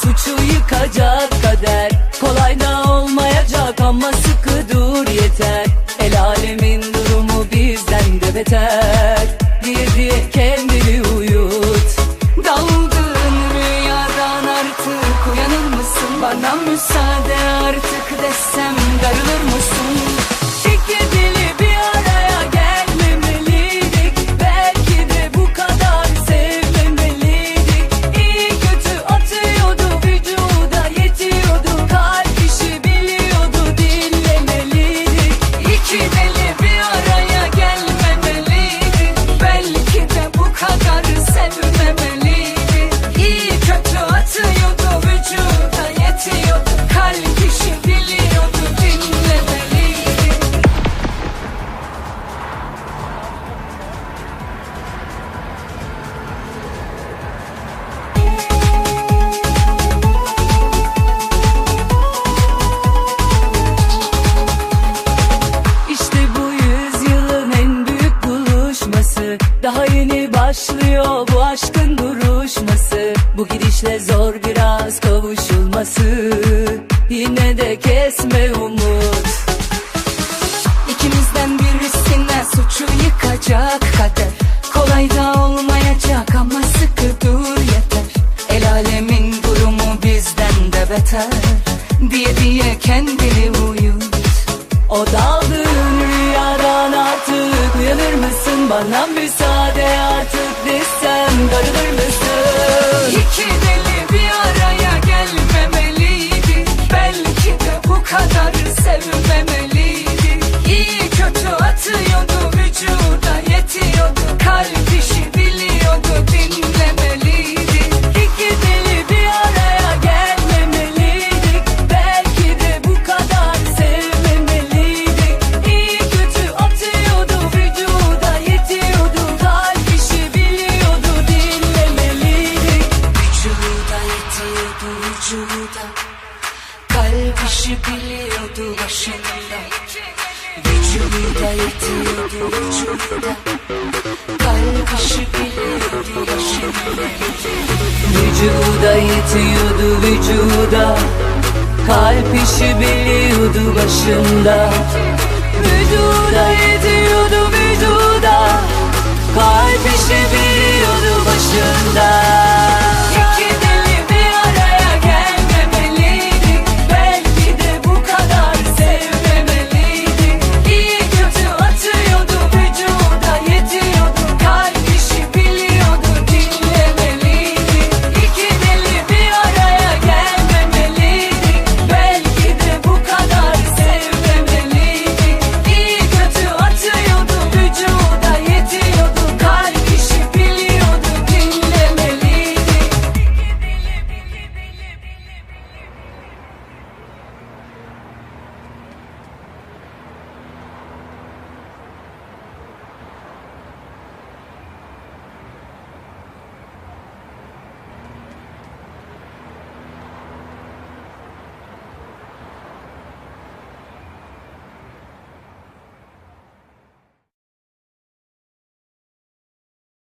suçu yıkacak kader Kolay da olmayacak ama sıkı dur yeter El alemin durumu bizden de beter Diye diye kendini uyut Daldığın rüyadan artık uyanır mısın? Bana müsaade artık desem darılır mısın? Başlıyor bu aşkın duruşması. Bu gidişle zor biraz kavuşulması. Yine de kesme umut. İkimizden birisine suçu yıkacak kader. Kolay da olmayacak ama sıkı dur yeter. El alemin durumu bizden de beter. Diye diye kendini uyut. O daldığın rüyadan artık uyanır mısın? Bana müsaade desem darılır mısın? İki deli bir araya gelmemeliydi Belki de bu kadar sevmemeliydi yetiyordu vücuda. Kalp işi biliyordu başında. Vücuda yetiyordu vücuda. Kalp işi biliyordu başında. Vücuda yetiyordu vücuda. Kalp işi biliyordu başında. Vücuda